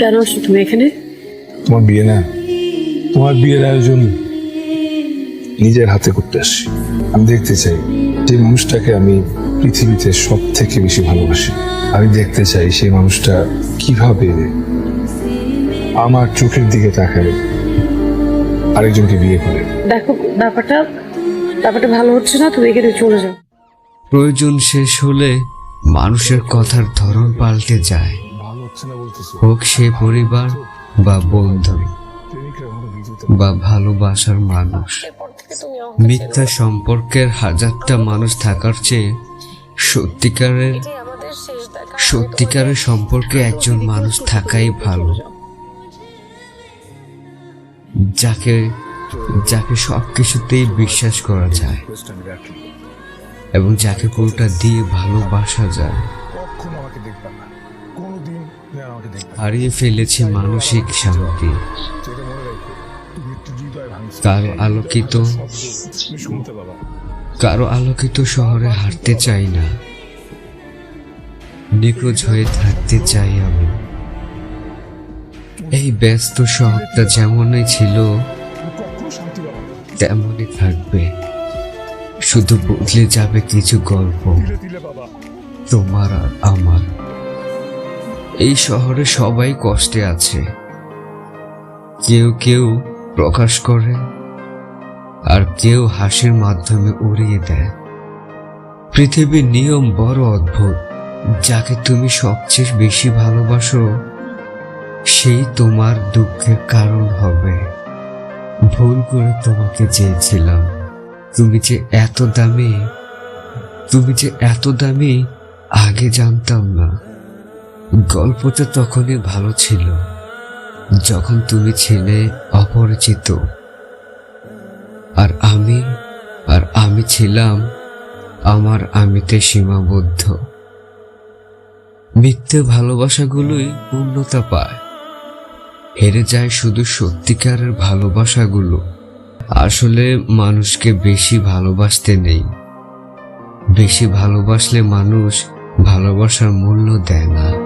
কেন আসছো তুমি এখানে? তোমার বিয়ে না। তোমার বিয়ের আয়োজন নিজের হাতে করতে আসছি। আমি দেখতে চাই যে মানুষটাকে আমি পৃথিবীতে সব থেকে বেশি ভালোবাসি। আমি দেখতে চাই সেই মানুষটা কীভাবে আমার চোখের দিকে তাকায় আরেকজনকে বিয়ে করে। দেখো ব্যাপারটা ব্যাপারটা ভালো হচ্ছে না তুমি এখানে চলে যাও। প্রয়োজন শেষ হলে মানুষের কথার ধরন পাল্টে যায়। হোক সে পরিবার বা বন্ধু বা ভালোবাসার মানুষ। মিথ্যা সম্পর্কের হাজারটা মানুষ থাকার চেয়ে সত্যিকারের সত্যিকারের সম্পর্কে একজন মানুষ থাকাই ভালো। যাকে যাকে সব কিছুতেই বিশ্বাস করা যায়। এবং যাকে পুরোটা দিয়ে ভালোবাসা যায়। হারিয়ে ফেলেছি মানসিক শান্তি। কারও আলোকিত কারও আলোকিত শহরে হাঁটতে চাই না। নিখোঁজ হয়ে থাকতে চাই আমি। এই ব্যস্ত শহরটা যেমনই ছিল। তেমনই থাকবে। শুধু বদলে যাবে কিছু গল্প। তোমার আর আমার। এই শহরে সবাই কষ্টে আছে। কেউ কেউ প্রকাশ করে, আর কেউ হাসির মাধ্যমে উড়িয়ে দেয়। পৃথিবীর নিয়ম বড় অদ্ভুত। যাকে তুমি সবচেয়ে বেশি ভালোবাসো, সেই তোমার দুঃখের কারণ হবে। ভুল করে তোমাকে চেয়েছিলাম। তুমি যে এত দামি, তুমি যে এত দামি, আগে জানতাম না। গল্পটা তখনই ভালো ছিল, যখন তুমি ছিলে অপরিচিত। আর আমি আর আমি ছিলাম আমার আমিতে সীমাবদ্ধ। মিথ্যে ভালোবাসাগুলোই পূর্ণতা পায়। হেরে যায় শুধু সত্যিকারের ভালোবাসাগুলো। আসলে মানুষকে বেশি ভালোবাসতে নেই। বেশি ভালোবাসলে মানুষ ভালোবাসার মূল্য দেয় না।